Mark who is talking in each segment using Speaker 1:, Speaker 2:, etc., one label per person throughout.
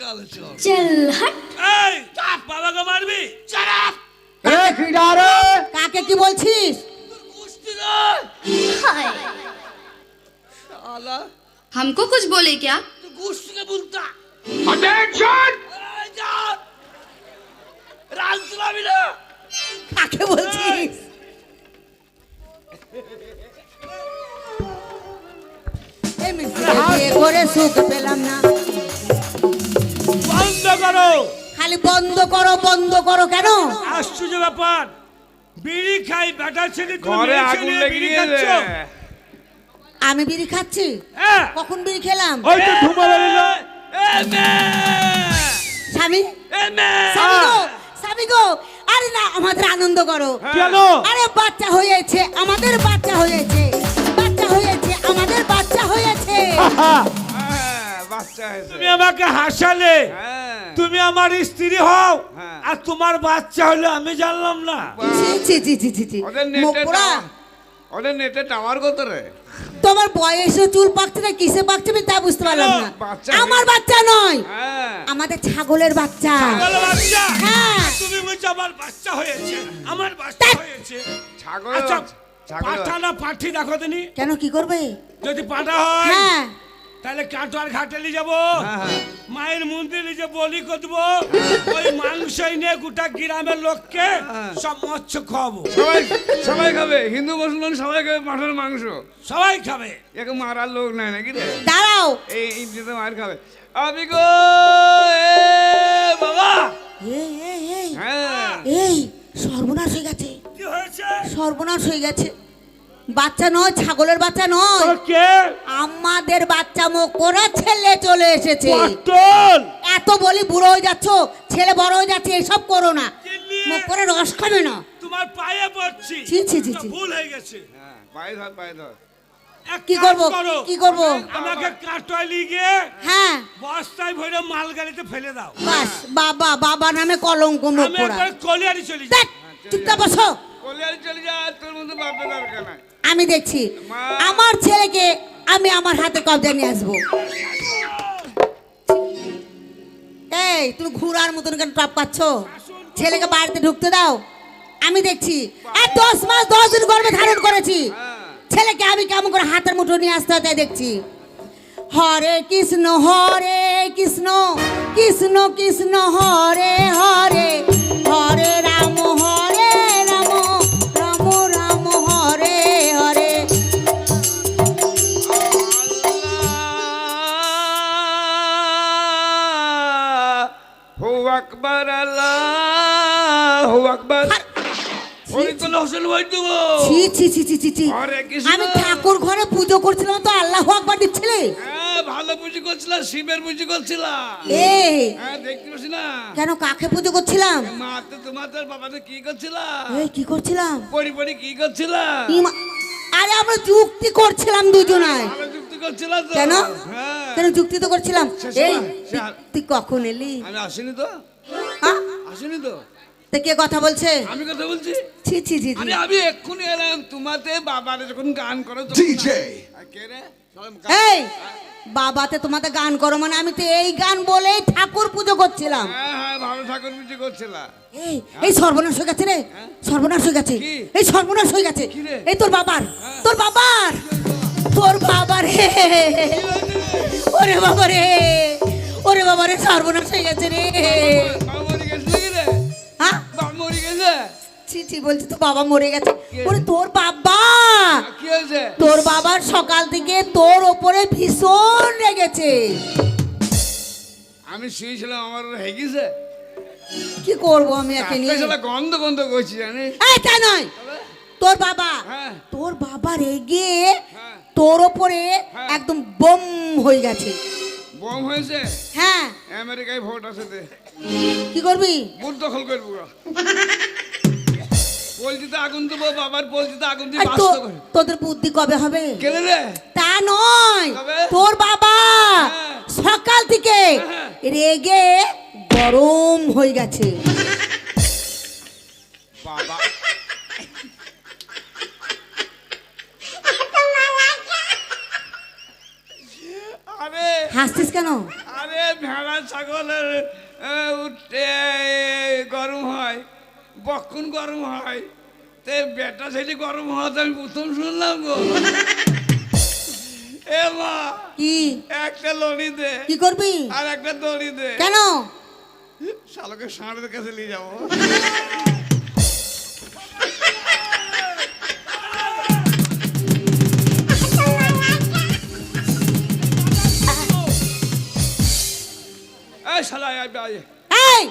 Speaker 1: গালে চল
Speaker 2: चल हट
Speaker 3: এই বাবাকে মারবি
Speaker 1: চারাপ
Speaker 4: এ কি ডারে
Speaker 5: কাকে কি বলছিস
Speaker 1: কুস্তি নয়
Speaker 2: हाय
Speaker 1: শালা
Speaker 2: हमको कुछ बोले क्या
Speaker 1: তুই কুস্তিকে বলতা
Speaker 4: অ্যাটেনশন
Speaker 1: এই যা রাজ চালাবি না
Speaker 5: কাকে বলছিস এই মিষ্টিটা বিয়ে করে সুখ পেলাম না
Speaker 3: বন্ধ করো।
Speaker 5: খালি বন্ধ করো বন্ধ করো কেন?
Speaker 3: আশ্চর্য ব্যাপার। বিড়ি খাই বেটা ছেলে
Speaker 6: ঘরে আগুন লেগে গিয়েছে
Speaker 5: আমি বিড়ি খাচ্ছি?
Speaker 3: হ্যাঁ।
Speaker 5: কখন বিড়ি খেলাম?
Speaker 3: ওই তো ধুমা বেরোলো
Speaker 5: স্বামী? স্বামী গো স্বামী গো আরে না আমাদের আনন্দ করো।
Speaker 3: কেন?
Speaker 5: আরে বাচ্চা হয়েছে আমাদের বাচ্চা হয়েছে। বাচ্চা হয়েছে আমাদের বাচ্চা হয়েছে।
Speaker 6: হ্যাঁ, বাচ্চা হয়েছে।
Speaker 3: তুমি আমাকে হাসালে।
Speaker 6: হ্যাঁ।
Speaker 3: তুমি আমার স্ত্রী হও
Speaker 6: হ্যাঁ।
Speaker 3: আর তোমার বাচ্চা হলো আমি জানলাম না।
Speaker 6: ওদের নেটে টাওয়ার কত রে?
Speaker 5: তোমার বয়সে চুল পাকছে না কিসে পাকছে আমি তা বুঝতে পারলাম না। আমার বাচ্চা নয়
Speaker 6: হ্যাঁ।
Speaker 5: আমাদের ছাগলের বাচ্চা। হ্যাঁ।
Speaker 3: তুমি বলছো আমার বাচ্চা হয়েছে আমার বাচ্চা হয়েছে।
Speaker 6: ছাগল
Speaker 3: আচ্ছা পাঠা না পাঠি দেখো দিনি
Speaker 5: কেন কি করবে?
Speaker 3: যদি পাঠা হয়
Speaker 5: হ্যাঁ।
Speaker 3: তাহলে কাটোয়ার ঘাটে নিয়ে যাব।
Speaker 6: হ্যাঁ, হ্যাঁ।
Speaker 3: মায়ের মন্দিরে যে বলি করব ওই মাংসই নিয়ে গোটা গ্রামের লোককে
Speaker 6: হ্যাঁ।
Speaker 3: সব মৎস্য খাওয়াবো
Speaker 6: সবাই সবাই খাবে। হিন্দু মুসলমান সবাই খাবে মাঠের মাংস।
Speaker 3: সবাই খাবে।
Speaker 6: একে মারার লোক নাই নাকি রে?
Speaker 5: দাঁড়াও।
Speaker 6: এই ইন্ডিতে মার খাবে। আমি গো এ বাবা!
Speaker 5: এই এই এই।
Speaker 6: হ্যাঁ।
Speaker 5: এই সর্বনাশ হয়ে গেছে।
Speaker 3: কি হয়েছে?
Speaker 5: সর্বনাশ হয়ে গেছে। বাচ্চা নয় ছাগলের বাচ্চা নয়।
Speaker 3: তোর কে?
Speaker 5: আমাদের বাচ্চা মুখ করে ছেলে চলে এসেছে। এত বলি বুড়ো হয়ে যাচ্ছ ছেলে বড় হয়ে যাচ্ছে এসব করো না। মুখ করে রস খাবে না।
Speaker 3: তোমার পায়ে পড়ছি।
Speaker 5: ছি, ছি, ছি, ছি।
Speaker 3: ভুল হয়ে গেছে।
Speaker 6: হ্যাঁ পায়ে ধর পায়ে ধর।
Speaker 5: কি করব? কি করব?
Speaker 3: আমাকে কাটোয় গিয়ে
Speaker 5: হ্যাঁ।
Speaker 3: বস্তায় ভরে মাল গাড়িতে ফেলে দাও।
Speaker 5: বাস বাবা বাবা নামে কলঙ্ক মুখ
Speaker 3: আমি
Speaker 5: পোড়া
Speaker 3: কলিয়ারি চলে যাই।
Speaker 5: চুপচাপ বসো।
Speaker 6: কলিয়ারি চলে যা তোর মধ্যে বাপের দরকার নাই।
Speaker 5: আমি দেখছি। আমার ছেলেকে আমি আমার হাতে কবজা নিয়ে আসব। এই, তুমি ঘুরার মতন কেন টপ পাচ্ছ? ছেলেকে বাড়িতে ঢুকতে দাও। আমি দেখছি। আর দশ মাস দশ দিন গর্ভে ধারণ করেছি। ছেলেকে আমি কেমন করে হাতের মুঠো নিয়ে আসতে হয় দেখছি। হরে কৃষ্ণ হরে কৃষ্ণ কৃষ্ণ কৃষ্ণ, হরে হরে হরে রাম।
Speaker 6: আকবর আল্লাহ আকবর।
Speaker 5: আমি ঠাকুর ঘরে পুজো করছিলাম তো আল্লাহ আকবার দিচ্ছিলে?
Speaker 1: হ্যাঁ ভালো পুঁজি করছিলাম শিবের পুঁজি করছিলাম
Speaker 5: এই
Speaker 1: হ্যাঁ দেখতে পাচ্ছি না।
Speaker 5: কেন কাকে পুজো করছিলাম?
Speaker 1: মা তো তোমার তোর কি করছিলাম
Speaker 5: এই কি করছিলাম?
Speaker 1: পরি পরি কি করছিলাম
Speaker 5: আরে আমরা যুক্তি করছিলাম দুজনায়।
Speaker 1: তো।
Speaker 5: কেন?
Speaker 1: হ্যাঁ।
Speaker 5: কেন যুক্তি তো করছিলাম? এই তুই- কখন এলি?
Speaker 1: আমি আসিনি তো।
Speaker 5: হ্যাঁ?
Speaker 1: আসিনি তো।
Speaker 5: তা কে কথা বলছে?
Speaker 1: আমি কথা বলছি?
Speaker 5: ছি ছি ছি।
Speaker 1: আরে আমি এক্ষুনি এলাম তোমাতে বাবারে যখন গান করো কে রে?
Speaker 5: এই বাবাতে তোমাদের গান করো মানে আমি তো এই গান বলেই ঠাকুর পুজো করছিলাম।
Speaker 1: হ্যাঁ হ্যাঁ ভালো ঠাকুর পুঁজি করছিলাম
Speaker 5: এই এই সর্বনাশ হয়ে গেছে রে। সর্বনাশ হয়ে গেছে। এই সর্বনাশ হয়ে গেছে। এই তোর বাবার তোর বাবার। তোর বাবার রে। ওরে বাবা রে। ওরে বাবা রে সর্বনাশ হয়ে গেছে রে।
Speaker 1: বাবা
Speaker 5: হ্যাঁ?
Speaker 1: বাবা মরে গেছে
Speaker 5: ছি ছি বলছি তো বাবা মরে গেছে। ওরে তোর বাবা। তোর বাবার সকাল থেকে তোর ওপরে ভীষণ রেগেছে।
Speaker 1: আমি শুয়েছিলাম আমার হেগেছে
Speaker 5: কি করব আমি একে নিয়ে?
Speaker 1: গন্ধ গন্ধ করছি জানিস?
Speaker 5: এই তা নয়। তোর বাবা।
Speaker 1: হ্যাঁ।
Speaker 5: তোর বাবা রেগে
Speaker 1: হ্যাঁ।
Speaker 5: তোর ওপরে
Speaker 1: হ্যাঁ।
Speaker 5: একদম বম হয়ে গেছে।
Speaker 1: বম হয়েছে?
Speaker 5: হ্যাঁ।
Speaker 1: আমেরিকায় ভোট আছে দে
Speaker 5: কি করবি?
Speaker 1: বুথ দখল করব পলজিতে আগুন দেবো বাবার পলজিতে আগুন দিয়ে বাস্ত করে
Speaker 5: তোদের বুদ্ধি কবে হবে?
Speaker 1: কেলে রে?
Speaker 5: তা নয়। তোর বাবা
Speaker 1: হ্যাঁ।
Speaker 5: সকাল থেকে
Speaker 1: হ্যাঁ।
Speaker 5: রেগে গরম হয়ে গেছে। কেন?
Speaker 1: আরে ভেড়া ছাগলের এ, উঠে গরম হয় বক্ষণ গরম হয়। তে বেটা ছেলে গরম হওয়া তো আমি প্রথম শুনলাম গো। এ মা
Speaker 5: কি?
Speaker 1: একটা লড়ি দে।
Speaker 5: কি করবি?
Speaker 1: আর একটা দড়ি দে।
Speaker 5: কেন?
Speaker 1: শালকে ষাঁড়ের কাছে নিয়ে যাব। এই!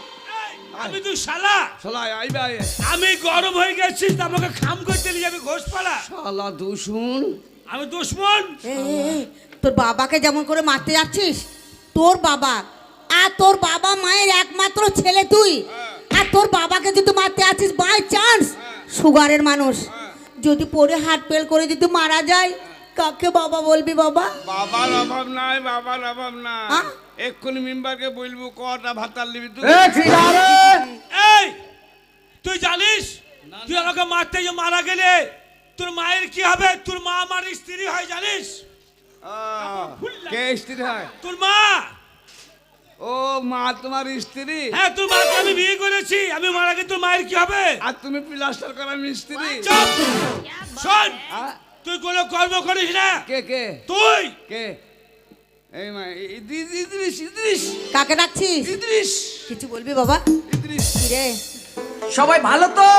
Speaker 3: আমি তুই শালা।
Speaker 1: শালা আইবে আইবে
Speaker 3: আমি গরম হয়ে গেছি আমাকে খাম যাবি ঘোষ পালা
Speaker 1: শালা দুশুন
Speaker 3: আমি দুশ্মন।
Speaker 5: তোর বাবাকে যেমন করে মারতে যাচ্ছিস তোর বাবা আর তোর বাবা মায়ের একমাত্র ছেলে তুই। আর তোর বাবাকে যদি মারতে আছিস বাই চান্স সুগারের মানুষ। যদি পরে হাট পেল করে যদি মারা যায় কাকে বাবা বলবি বাবা?
Speaker 1: বাবার অভাব নাই বাবার অভাব নাই।
Speaker 5: হ্যাঁ?
Speaker 1: এক্ষুনি মেম্বারকে বলব কটা ভাতার নিবি তুই?
Speaker 3: এই তুই জানিস? তুই আমাকে মারতে যে মারা গেলে তোর মায়ের কি হবে? তোর মা আমার স্ত্রী হয় জানিস?
Speaker 1: কে স্ত্রী হয়?
Speaker 3: তোর মা।
Speaker 1: ও মা তোমার স্ত্রী?
Speaker 3: হ্যাঁ তোর মাকে আমি বিয়ে করেছি। আমি মারা গেলে তোর মায়ের কি হবে?
Speaker 1: আর তুমি প্লাস্টার করা মিস্ত্রি?
Speaker 3: চুপ! শোন! তুই কোনো কর্ম করিস না।
Speaker 1: কে কে?
Speaker 3: তুই!
Speaker 1: কে? এই মা ইদ্রিস ইদ্রিস ইদ্রিস
Speaker 5: কাকে ডাকছিস?
Speaker 1: ইদ্রিস
Speaker 5: কিছু বলবি বাবা?
Speaker 1: ইদ্রিস
Speaker 5: রে
Speaker 4: সবাই ভালো তো?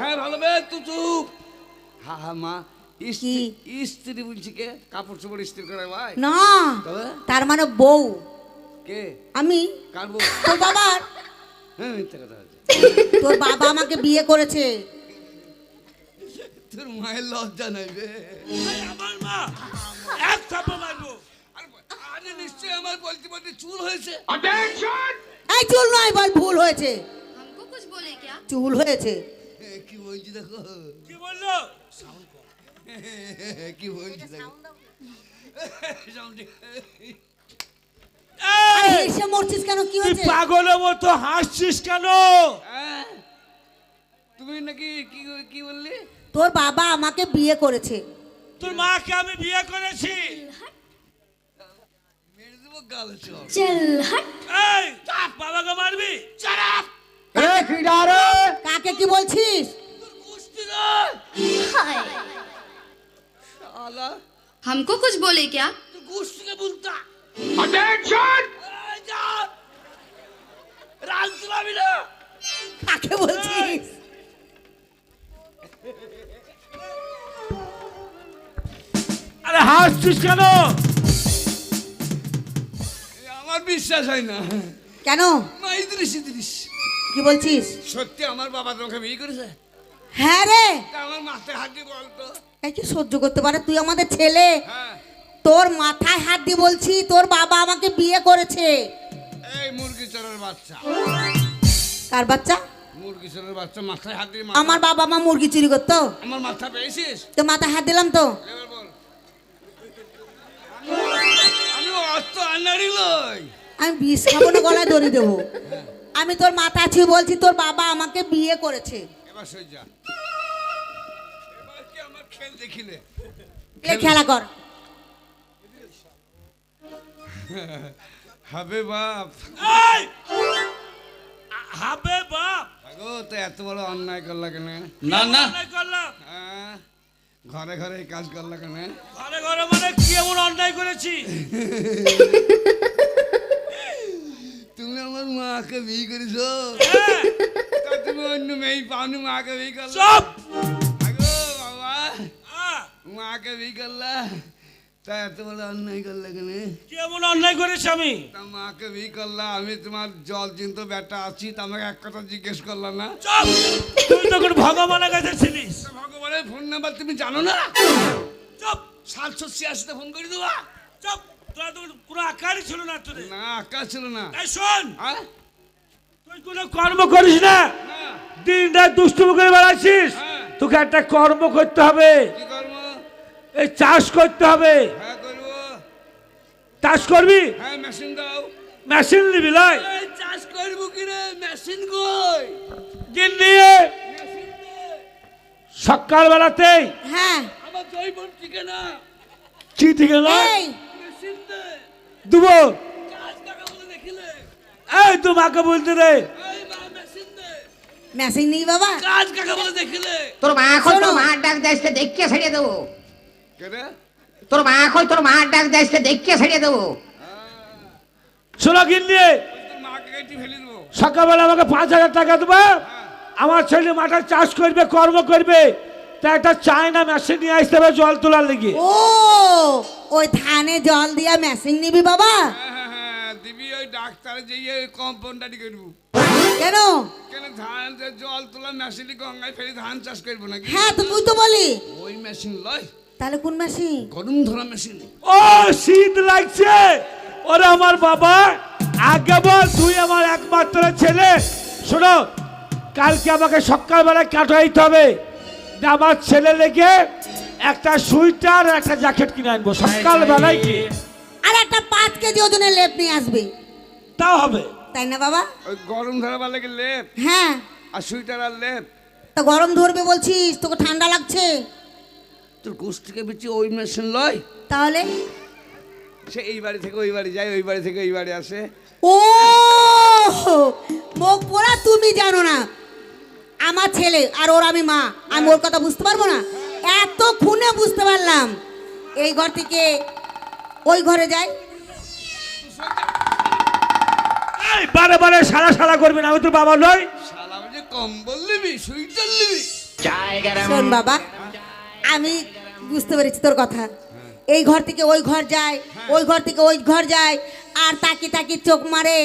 Speaker 1: হ্যাঁ ভালো বে তুই চুপ। হা হা মা স্ত্রী স্ত্রী বলছি কে? কাপড় চোপড় ইস্ত্রি করে ভাই।
Speaker 5: না
Speaker 1: তবে?
Speaker 5: তার মানে বউ।
Speaker 1: কে?
Speaker 5: আমি?
Speaker 1: কাটবো
Speaker 5: তোর বাবার?
Speaker 1: হ্যাঁ মিথ্যা কথা
Speaker 5: তোর বাবা আমাকে বিয়ে করেছে।
Speaker 1: তোর মায়ের লজ্জা নাই
Speaker 3: রে আমার
Speaker 1: বলতে বলতে চুল হয়েছে।
Speaker 5: এই চুল নয় বল ভুল হয়েছে। চুল হয়েছে।
Speaker 1: কি বলছি দেখো?
Speaker 3: কি বলল?
Speaker 1: কি বলছি দেখো?
Speaker 3: মতো হাসছিস কেন?
Speaker 1: হ্যাঁ? তুমি নাকি কি কি বললি?
Speaker 5: তোর বাবা আমাকে বিয়ে করেছে
Speaker 3: তোর মাকে আমি বিয়ে করেছি
Speaker 1: মেরে দেবো গাল চল
Speaker 2: चल हट
Speaker 3: এই বাবাকে মারবি
Speaker 4: এ খিলারে
Speaker 5: কাকে কি বলছিস
Speaker 2: हाय
Speaker 1: আলা
Speaker 2: हमको कुछ बोले क्या
Speaker 1: তুই গোষ্ঠীকে বলতা
Speaker 4: অ্যাটেনশন
Speaker 1: রাজ চালাবি না
Speaker 5: কাকে বলছিস
Speaker 3: আরে হাসছিস কেন?
Speaker 1: আমার বিশ্বাস হয় না।
Speaker 5: কেন?
Speaker 1: মা ইদ্রিস ইদ্রিস
Speaker 5: কি বলছিস?
Speaker 1: সত্যি আমার বাবা তোমাকে বিয়ে করেছে?
Speaker 5: হ্যাঁ রে।
Speaker 1: আমার মাথায় হাত দিয়ে বলতো।
Speaker 5: এই কি সহ্য করতে পারে? তুই আমাদের ছেলে।
Speaker 1: হ্যাঁ।
Speaker 5: তোর মাথায় হাত দিয়ে বলছি তোর বাবা আমাকে বিয়ে করেছে।
Speaker 1: এই মুরগি চোরের বাচ্চা।
Speaker 5: কার বাচ্চা?
Speaker 1: মুরগি চোরের বাচ্চা মাথায় হাত দিয়ে
Speaker 5: আমার বাবা মা মুরগি চুরি করতো?
Speaker 1: আমার মাথা পেয়েছিস?
Speaker 5: তো মাথায় হাত দিলাম তো?
Speaker 1: এবার বল। আমি আনারি লই।
Speaker 5: আমি বিষ খাব না গলায় দড়ি দেবো। আমি তোর মাথা ছুঁয়ে বলছি তোর বাবা আমাকে বিয়ে করেছে।
Speaker 1: এবার সই যা। এবার কি আমার খেল দেখিলে?
Speaker 5: এ খেলা কর।
Speaker 1: হবে বাপ।
Speaker 3: এই! হবে বাপ।
Speaker 1: আগো তো এত বড় অন্যায় করলা কেন?
Speaker 3: না না। করলাম
Speaker 1: হ্যাঁ? ঘরে ঘরে কাজ করলা কেন?
Speaker 3: ঘরে ঘরে মানে কি এমন অন্যায় করেছি?
Speaker 1: তুমি আমার মাকে বিয়ে করেছ?
Speaker 3: হ্যাঁ,
Speaker 1: তুমি অন্য মেয়ে পাওনি মাকে বিয়ে করলা? বাবা মাকে বিয়ে করলা? তা এত বড় অন্যায় করলা কেন?
Speaker 3: কি এমন অন্যায় করেছি আমি?
Speaker 1: তা মাকে বিয়ে করলা আমি তোমার জল চিন্ত বেটা আছি তা আমাকে এক কথা জিজ্ঞেস করলা না?
Speaker 3: চুপ তুই তখন ভগবানের কাছে ছিলিস।
Speaker 1: ভগবানের ফোন নাম্বার তুমি জানো না?
Speaker 3: চুপ!
Speaker 1: সাতশো ছিয়াশিতে ফোন করে দেবা?
Speaker 3: চুপ! তোরা তো কোনো আকারই ছিল না তোদের।
Speaker 1: না আকাশ ছিল না।
Speaker 3: এই শোন!
Speaker 1: হ্যাঁ?
Speaker 3: তুই কোনো কর্ম করিস না? দিন রাত দুষ্টুমি করে বেড়াচ্ছিস?
Speaker 1: হ্যাঁ।
Speaker 3: তোকে একটা কর্ম করতে হবে।
Speaker 1: কি
Speaker 3: এই চাষ করতে হবে।
Speaker 1: হ্যাঁ করব।
Speaker 3: চাষ করবি?
Speaker 1: হ্যাঁ মেশিন দাও।
Speaker 3: মেশিন নিবি লাই
Speaker 1: চাষ করব কি রে? মেশিন কই?
Speaker 3: নিয়ে সকাল বেলাতেই
Speaker 5: হ্যাঁ।
Speaker 1: আমার জৈবন ঠিকানা মেশিন দে।
Speaker 3: দুবো।
Speaker 1: কাজ টাকা বলে দেখিলে।
Speaker 3: এই তুই মাকে বলতে রে
Speaker 5: মেশিন নেই বাবা।
Speaker 1: কাজ কাকে বলে দেখিলে।
Speaker 4: তোর মা ডাক দেশকে দেখিয়ে ছেড়ে দেবো। তোর মা কই? তোর মার ডাক দেশকে দেখিয়ে ছেড়ে দেবো।
Speaker 3: শোনো গিন্নি
Speaker 1: তোর মাকে কেটে
Speaker 3: সকালবেলা আমাকে পাঁচ হাজার টাকা দেবো। আমার ছেলে মাঠে চাষ করবে কর্ম করবে। তা একটা চায়না মেশিন নিয়ে আসতে হবে জল তোলার লেগে।
Speaker 5: ও ওই ধানে জল দিয়া মেশিন নিবি বাবা?
Speaker 1: হ্যাঁ হ্যাঁ হ্যাঁ দিবি ওই ডাক্তার যে কম্পাউন্ডারি করব।
Speaker 5: কেন?
Speaker 1: কেন ধান জল তোলা মেশিন গঙ্গায় ফেলে ধান চাষ করব নাকি?
Speaker 5: হ্যাঁ তুই তো বলি।
Speaker 1: ওই মেশিন লয়।
Speaker 5: তাহলে কোন মেশিন
Speaker 1: গরম ধরা মেশিন।
Speaker 3: ও শীত লাগছে। ওরে আমার বাবা আগে বল তুই আমার একমাত্র ছেলে। শোনো কালকে আমাকে সকালবেলায় কাটাইতে হবে। যে আমার ছেলে লেগে একটা সুইটার আর একটা জ্যাকেট কিনে আনব সকালবেলায় কি
Speaker 5: আর একটা পাঁচ কেজি ওজনের লেপ নিয়ে আসবে।
Speaker 3: তাও হবে।
Speaker 5: তাই না বাবা?
Speaker 1: ওই গরম ধরা লাগে লেপ
Speaker 5: হ্যাঁ।
Speaker 1: আর সুইটার আর লেপ।
Speaker 5: তো গরম ধরবে বলছিস তোকে ঠান্ডা লাগছে।
Speaker 1: তোর গোষ্ঠীকে বেশি ওই মেশিন লয়।
Speaker 5: তাহলে?
Speaker 1: সে এই বাড়ি থেকে ওই বাড়ি যায় ওই বাড়ি থেকে এই বাড়ি আসে।
Speaker 5: ও মুখ পোড়া তুমি জানো না। আমার ছেলে আর ওর আমি মা আমি ওর কথা বুঝতে পারব না? এত খুনে বুঝতে পারলাম। এই ঘর থেকে ওই ঘরে যাই।
Speaker 3: এই বারে বারে সারা সারা করবে না আমি তোর বাবা নই।
Speaker 1: কম্বল নিবি সুইটার নিবি।
Speaker 5: শোন বাবা আমি বুঝতে পেরেছি তোর কথা। এই ঘর থেকে ওই ঘর যায় ওই ঘর থেকে ওই ঘর যায় আর তাকি তাকি চোখ মারে।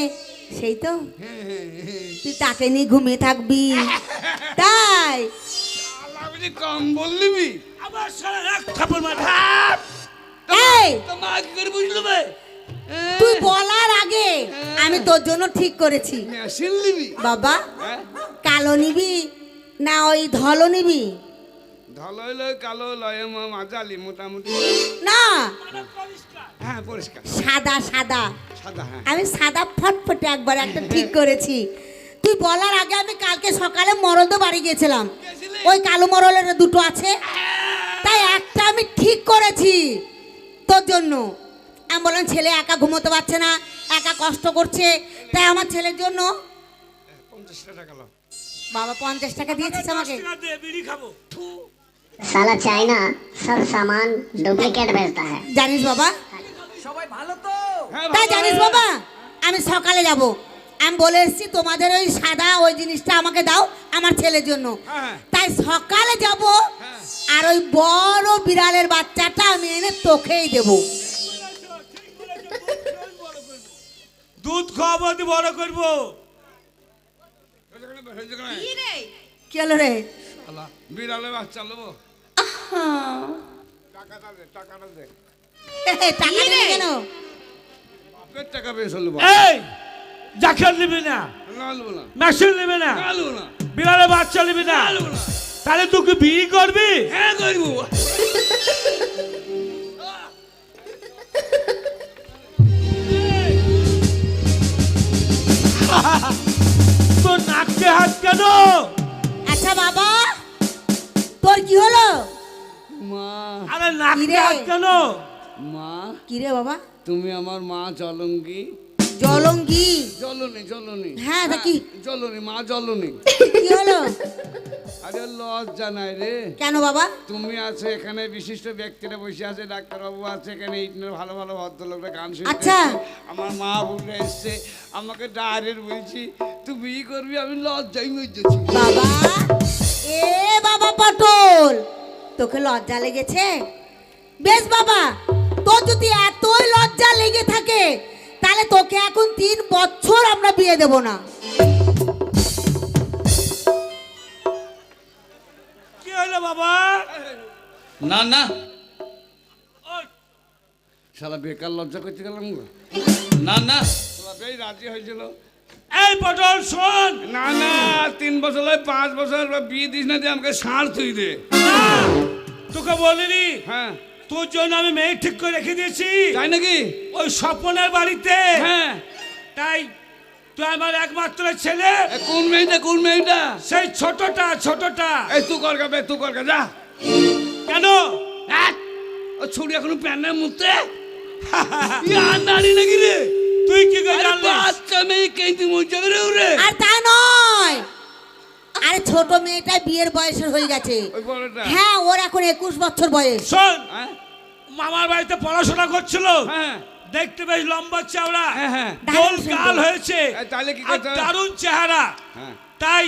Speaker 5: সেই তো। তুই তাকে নিয়ে ঘুমিয়ে থাকবি। তাই।
Speaker 1: শালা যে কম্বল নিবি
Speaker 3: সারা এক থাপড় মার।
Speaker 5: এই!
Speaker 1: তো কি করে বুঝলো বে।
Speaker 5: তুই বলার আগে আমি তোর জন্য ঠিক করেছি। বাবা
Speaker 1: হ্যাঁ?
Speaker 5: কালো নিবি না ওই ধলো নিবি।
Speaker 1: ধলো লয় কালো লয় মা মাজালি মোটামুটি।
Speaker 5: না।
Speaker 1: হ্যাঁ পরিষ্কার।
Speaker 5: সাদা সাদা।
Speaker 1: সাদা হ্যাঁ।
Speaker 5: আমি সাদা ফটফটে একবার একটা ঠিক করেছি। তুই বলার আগে আমি কালকে সকালে মরলদো বাড়ি গিয়েছিলাম। ওই কালো মরলের দুটো আছে। তাই একটা আমি ঠিক করেছি তোর জন্য। আমি বললাম ছেলে একা ঘুমোতে পারছে না একা কষ্ট করছে। তাই আমার ছেলের জন্য
Speaker 1: পঞ্চাশ টাকা
Speaker 5: বাবা পঞ্চাশ টাকা দিয়েছিস আমাকে।
Speaker 3: বিড়ি খাব।
Speaker 7: साला चाइना सब सामान डुप्लीकेट भेजता है
Speaker 5: জানিস বাবা
Speaker 4: সবাই ভালো তো
Speaker 1: হ্যাঁ
Speaker 5: তাই
Speaker 1: ভালো
Speaker 5: জানিস
Speaker 1: রে।
Speaker 5: বাবা আমি সকালে যাব আমি বলে এসেছি তোমাদের ওই সাদা ওই জিনিসটা আমাকে দাও আমার ছেলের জন্য
Speaker 1: হ্যাঁ।
Speaker 5: তাই সকালে যাব
Speaker 1: হ্যাঁ।
Speaker 5: আর ওই বড় বিড়ালের বাচ্চাটা আমি এনে তোকেই দেব
Speaker 3: দুধ খাওয়াবো তুই বড় করবো
Speaker 1: যেখানে- যেখানে-
Speaker 5: কি হলো রে
Speaker 1: শালা, বিড়ালে বাচ্চা লোবো হলো
Speaker 3: এই জ্যাকেট নিবি না। মেশিন নিবি না। বিড়ালে বাচ্চা নিবি না। তাহলে তুই কি বিয়ে করবি?
Speaker 1: হ্যাঁ করব।
Speaker 3: তোর নাককে হাত কেন?
Speaker 5: আচ্ছা বাবা।
Speaker 3: আরে হাত কেন?
Speaker 1: মা?
Speaker 5: কি রে বাবা?
Speaker 1: তুমি আমার মা জলঙ্গি।
Speaker 5: জলঙ্গি?
Speaker 1: জলনি জলনি।
Speaker 5: হ্যাঁ, তা কি?
Speaker 1: জলনি মা জলনি।
Speaker 5: কি হলো?
Speaker 1: আরে লজ্জা নাই রে।
Speaker 5: কেন বাবা?
Speaker 1: তুমি আছে এখানে বিশিষ্ট ব্যক্তিরা বসে আছে ডাক্তারবাবু আছে এখানে ইটনের ভালো ভালো ভদ্রলোকরা গান শুনতে
Speaker 5: আচ্ছা।
Speaker 1: আমার মা বুড়ে এসছে আমাকে ডাইরেক্ট বলছি তুই বিয়ে করবি আমি লজ্জাই মজেছি
Speaker 5: বাবা? এ বাবা পটল! তোকে লজ্জা লেগেছে? বেশ বাবা তোর যদি এতই লজ্জা লেগে থাকে তাহলে তোকে এখন তিন বছর আমরা বিয়ে দেব না।
Speaker 3: কি হলো বাবা?
Speaker 1: না না। শালা বেকার লজ্জা করতে গেলাম
Speaker 6: না না।
Speaker 1: শালা বেশ রাজি হয়েছিল।
Speaker 3: এই পটল শোন।
Speaker 1: না না তিন বছর পাঁচ বছর বিয়ে দিস না দিয়ে আমাকে ষাঁড় তুই দে।
Speaker 3: না, তোকে বলিনি।
Speaker 1: হ্যাঁ।
Speaker 3: তোর জন্য আমি মেয়ে ঠিক করে রেখে দিয়েছি।
Speaker 1: তাই নাকি?
Speaker 3: ওই স্বপনের বাড়িতে।
Speaker 1: হ্যাঁ।
Speaker 3: তাই তুই আমার একমাত্র ছেলে।
Speaker 1: কোন মেয়েটা কোন মেয়েটা?
Speaker 3: সেই ছোটটা ছোটটা।
Speaker 1: এই তুই কর গাবে তুই কর যা।
Speaker 3: কেন?
Speaker 1: এক, ও ছুরি এখনও প্যানের মুখতে ইয়া নারী নাকি রে?
Speaker 3: তুই কি করে
Speaker 1: আরে
Speaker 3: জানলিস
Speaker 1: মেয়ে কেঁদে মরে যাবে রে
Speaker 5: আর তা নয়। আরে ছোট মেয়েটা বিয়ের বয়সের হয়ে গেছে।
Speaker 1: ওই বড়টা।
Speaker 5: হ্যাঁ ওর এখন একুশ বছর বয়স।
Speaker 3: শোন
Speaker 1: হ্যাঁ?
Speaker 3: মামার বাড়িতে পড়াশোনা করছিল।
Speaker 1: হ্যাঁ।
Speaker 3: দেখতে বেশ লম্বা চওড়া
Speaker 1: হ্যাঁ হ্যাঁ।
Speaker 3: গোল
Speaker 5: দারুণ
Speaker 3: গাল
Speaker 5: সুন্দর।
Speaker 3: হয়েছে।
Speaker 1: এ, তাহলে কি
Speaker 3: আর
Speaker 1: করতে হবে?
Speaker 3: দারুণ চেহারা।
Speaker 1: হ্যাঁ।
Speaker 3: তাই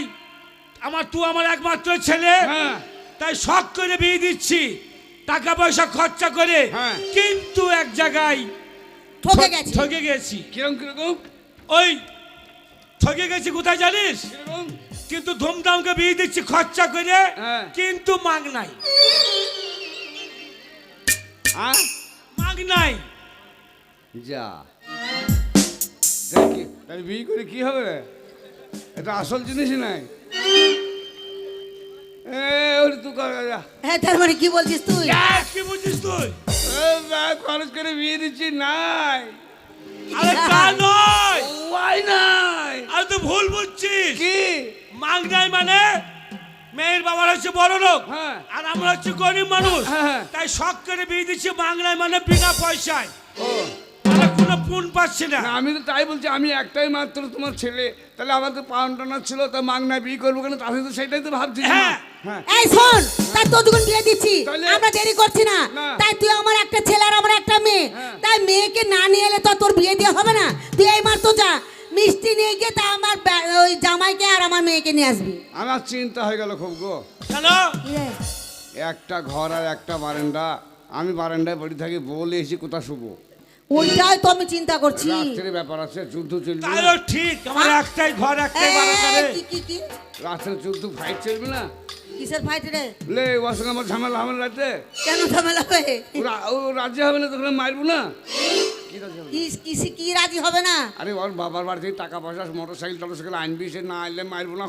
Speaker 3: আমার তুই আমার একমাত্র ছেলে।
Speaker 1: হ্যাঁ।
Speaker 3: তাই শখ করে বিয়ে দিচ্ছি। টাকা পয়সা খরচা করে।
Speaker 1: হ্যাঁ।
Speaker 3: কিন্তু এক জায়গায়
Speaker 5: ঠকে গেছে।
Speaker 3: ঠকে গেছি।
Speaker 1: কিরম কীরকম?
Speaker 3: ওই ঠকে গেছি কোথায় জানিস?
Speaker 1: কীরকম?
Speaker 3: কিন্তু ধুমধামকে বিয়ে দিচ্ছি খরচা করে
Speaker 1: হ্যাঁ।
Speaker 3: কিন্তু মাগ নাই।
Speaker 1: হ্যাঁ?
Speaker 3: মাগ নাই।
Speaker 1: যা। দেখি তাহলে বিয়ে করে কি হবে? এটা আসল জিনিস নাই। এ ওরে তুই কর যা।
Speaker 5: হ্যাঁ তার মানে কি বলছিস তুই?
Speaker 3: কি বুঝিস তুই?
Speaker 1: খরচ করে বিয়ে দিচ্ছি নাই।
Speaker 3: আরে তা নয়।
Speaker 1: নাই।
Speaker 3: আরে তুই ভুল বুঝছিস
Speaker 1: কি?
Speaker 3: মানে মেয়ের বাবার হচ্ছে বড় লোক
Speaker 1: হ্যাঁ।
Speaker 3: আর আমরা হচ্ছে গরিব মানুষ।
Speaker 1: হ্যাঁ, হ্যাঁ।
Speaker 3: তাই শখ করে বিয়ে দিচ্ছি মানে বিনা পয়সায়। কোনো পুন পাচ্ছি না।
Speaker 1: না, আমি তো তাই বলছি আমি একটাই মাত্র তোমার ছেলে। তাহলে আমার তো পাউন্টানা ছিল তা মাগনা বিয়ে করব কেন? তাহলে তো সেটাই তো ভাবছি
Speaker 3: হ্যাঁ।
Speaker 5: এই শোন তাই তো দুগুণ বিয়ে দিচ্ছি।
Speaker 1: তাহলে-
Speaker 5: আমরা দেরি করছি না। তাই তুই আমার একটা ছেলে আর আমার একটা মেয়ে। তাই মেয়েকে না নিয়ে এলে তো তোর বিয়ে দেওয়া হবে না। তুই এই মার তো যা। মিষ্টি নিয়ে গিয়ে তা আমার ওই জামাইকে আর আমার মেয়েকে নিয়ে আসবি।
Speaker 1: আমার চিন্তা হয়ে গেল খুব গো।
Speaker 3: কেন
Speaker 1: একটা ঘর আর একটা বারান্দা। আমি বারান্দায় পড়ে থাকি বলে এসে কোথা শুভ
Speaker 5: ওইটাই তো আমি চিন্তা করছি।
Speaker 1: রাত্রে ব্যাপার আছে যুদ্ধ চলবে। না
Speaker 3: তাইও ঠিক আমার একটাই ঘর একটাই বারান্দা রে।
Speaker 5: কি কি কি?
Speaker 1: রাত্রে যুদ্ধ ফাইট চলবে না?
Speaker 5: কিসের ফাইট রে?
Speaker 1: লে ওর সঙ্গে আমার ঝামেলা হবে না রাতে?
Speaker 5: কেন ঝামেলা হবে?
Speaker 1: ও রাজ্যে হবে না তখন মারবো না? কি
Speaker 5: কি রাজি হবে না?
Speaker 1: আরে ওর বাবার বাড়ি থেকে টাকা পয়সা মোটর সাইকেল আনবি সে না আনলে মারবো না।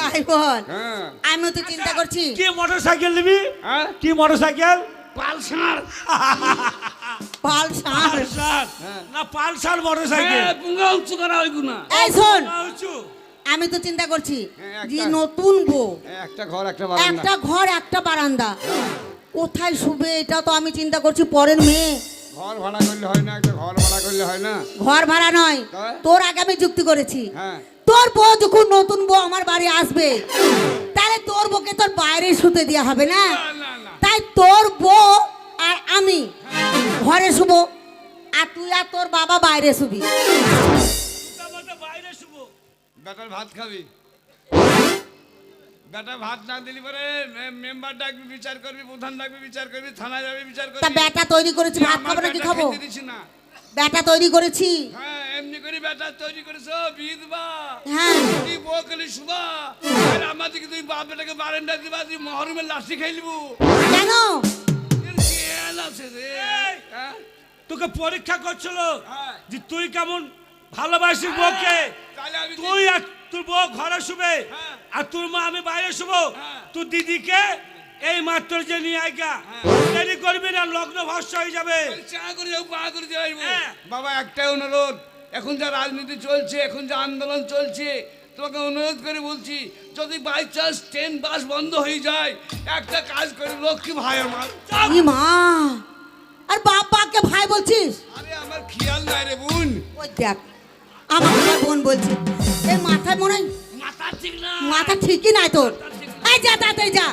Speaker 5: তাই বল।
Speaker 1: হ্যাঁ।
Speaker 5: আমিও তো চিন্তা করছি।
Speaker 3: কি মোটর সাইকেল নিবি?
Speaker 1: হ্যাঁ?
Speaker 3: কি মোটর সাইকেল
Speaker 1: পালসার।
Speaker 3: পালসার?
Speaker 1: হ্যাঁ।
Speaker 3: না পালসার মোটর সাইকেল
Speaker 1: হ্যাঁ পুঙ্গা উঁচু করা হইগু
Speaker 5: এই শোন
Speaker 3: উঁচু।
Speaker 5: আমি তো চিন্তা করছি
Speaker 1: হ্যাঁ,
Speaker 5: যে নতুন বউ।
Speaker 1: একটা ঘর একটা বারান্দা।
Speaker 5: একটা ঘর একটা বারান্দা। কোথায় শুবে? এটা তো আমি চিন্তা করছি পরের মেয়ে।
Speaker 1: ঘর ভাড়া করলে হয় না একটা ঘর ভাড়া করলে হয় না।
Speaker 5: ঘর ভাড়া নয়। তোর আগে আমি যুক্তি করেছি।
Speaker 1: হ্যাঁ।
Speaker 5: তোর বউ যখন নতুন বউ আমার বাড়ি আসবে তাহলে তোর বউকে তোর বাইরে শুতে দেওয়া হবে না? তাই তোর বউ আর আমি ঘরে শুবো আর তুই আর তোর বাবা বাইরে শুবি।
Speaker 3: বাইরে শুভ
Speaker 1: বেটার ভাত খাবি। বেটা ভাত না দিলি পরে মেম্বার ডাকবি বিচার করবি প্রধান ডাকবি বিচার করবি থানায় যাবি বিচার করবি।
Speaker 5: বেটা তৈরি করেছি ভাত খাব নাকি খাব?
Speaker 1: না।
Speaker 5: বেটা তৈরি করেছি।
Speaker 1: হ্যাঁ এমনি করে বেটা তৈরি করেছ বিধবা।
Speaker 5: হ্যাঁ।
Speaker 1: তুই বকলি শুবা আর আমাদেরকে তুই বাপ বেটাকে বারান্দা দিবা তুই মহরমের লাঠি খাইলিবু
Speaker 5: কেন?
Speaker 1: হ্যাঁ?
Speaker 3: তোকে পরীক্ষা করছিল
Speaker 1: হ্যাঁ।
Speaker 3: যে তুই কেমন ভালোবাসিস
Speaker 1: তাহলে আমি
Speaker 3: তুই আর তোর বউ ঘরে শুবে
Speaker 1: হ্যাঁ।
Speaker 3: আর তোর মা আমি বাইরে শুভ
Speaker 1: হ্যাঁ।
Speaker 3: তুই দিদিকে এই মাত্র যে নিয়ে আইগা দেরি করবি না লগ্ন ভস্য হয়ে যাবে।
Speaker 1: চা করে যাব পা করে যাইবো
Speaker 3: হ্যাঁ।
Speaker 1: বাবা একটাই অনুরোধ এখন যা রাজনীতি চলছে এখন যা আন্দোলন চলছে তোমাকে অনুরোধ করে বলছি যদি বাই চান্স ট্রেন বাস বন্ধ হয়ে যায় একটা কাজ করে লক্ষ্মী ভাই আমার।
Speaker 5: মা আর বাবাকে ভাই বলছিস?
Speaker 1: আরে আমার খেয়াল নাই রে বোন।
Speaker 5: ওই দেখ আমার বোন বলছে এই মাথায় মনে হয়
Speaker 1: মাথা ঠিক না।
Speaker 5: মাথা ঠিকই নাই তোর। এই যা তাড়াতাড়ি যা।